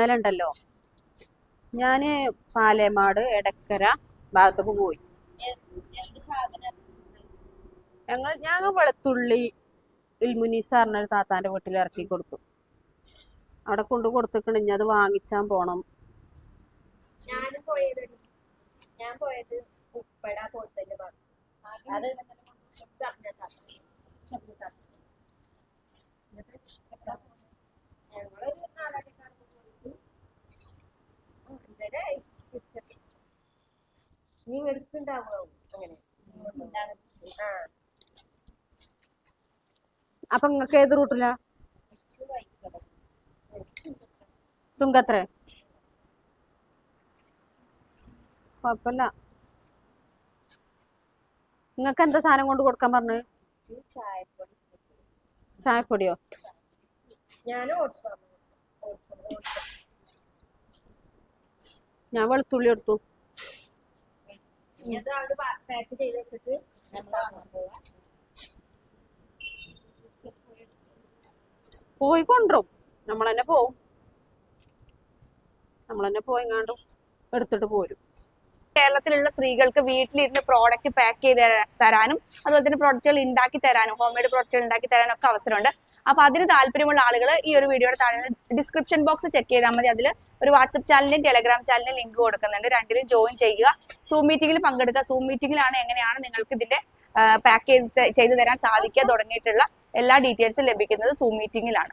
ഇന്നലെ ഉണ്ടല്ലോ ഞാൻ പാലേമാട് എടക്കര ഭാഗത്തേക്ക് പോയി. ഞങ്ങൾ ഞങ്ങൾ വെളുത്തുള്ളി ഇൽമുനീസ് പറഞ്ഞൊരു താത്താന്റെ വീട്ടിൽ ഇറക്കി കൊടുത്തു. അവിടെ കൊണ്ട് കൊടുത്തിക്കണ് ഇനി അത് വാങ്ങിച്ചാൻ പോണം. ഞാൻ പോയത് ഞാൻ പോയത് ഉപ്പട പോത്തൽ ഭാഗം അത് നീ അങ്ങനെ. ആ. അപ്പൊ നിങ്ങക്ക് ഏത് റൂട്ടിലാ? ചുങ്കത്ര കൊഴപ്പല്ല നിങ്ങക്ക് എന്താ സാധനം കൊണ്ട് കൊടുക്കാൻ പറഞ്ഞു? ചായപ്പൊടി. ചായപ്പൊടിയോ? ഞാൻ വെളുത്തുള്ളി എടുത്തു. ഇനി അത് പാക്ക് ചെയ്ത് വെച്ചിട്ട് നമ്മൾ പോയി കൊണ്ടുവരും നമ്മൾ തന്നെ പോവും. നമ്മൾ തന്നെ പോയിങ്ങാണ്ടും എടുത്തിട്ട് പോരും. കേരളത്തിലുള്ള സ്ത്രീകൾക്ക് വീട്ടിലിരുന്ന് പ്രോഡക്റ്റ് പാക്ക് ചെയ്ത് തരാനും അതുപോലെ തന്നെ പ്രോഡക്റ്റുകൾ ഉണ്ടാക്കി തരാനും ഹോം മെയ്ഡ് പ്രോഡക്റ്റുകൾ ഉണ്ടാക്കി തരാനും ഒക്കെ അവസരമുണ്ട്. അപ്പൊ അതിന് താല്പര്യമുള്ള ആളുകൾ ഈ ഒരു വീഡിയോയുടെ താഴെ ഡിസ്ക്രിപ്ഷൻ ബോക്സ് ചെക്ക് ചെയ്താൽ മതി. അതിൽ ഒരു വാട്സപ്പ് ചാനലിലും ടെലഗ്രാം ചാനലിലും ലിങ്ക് കൊടുക്കുന്നുണ്ട്. രണ്ടിലും ജോയിൻ ചെയ്യുക. സൂം മീറ്റിംഗിൽ പങ്കെടുക്കുക. സൂം മീറ്റിംഗിലാണ് എങ്ങനെയാണ് നിങ്ങൾക്ക് ഇതിന്റെ പാക്കേജ് ചെയ്തു തരാൻ സാധിക്കുക തുടങ്ങിയിട്ടുള്ള എല്ലാ ഡീറ്റെയിൽസും ലഭിക്കുന്നത് സൂം മീറ്റിംഗിലാണ്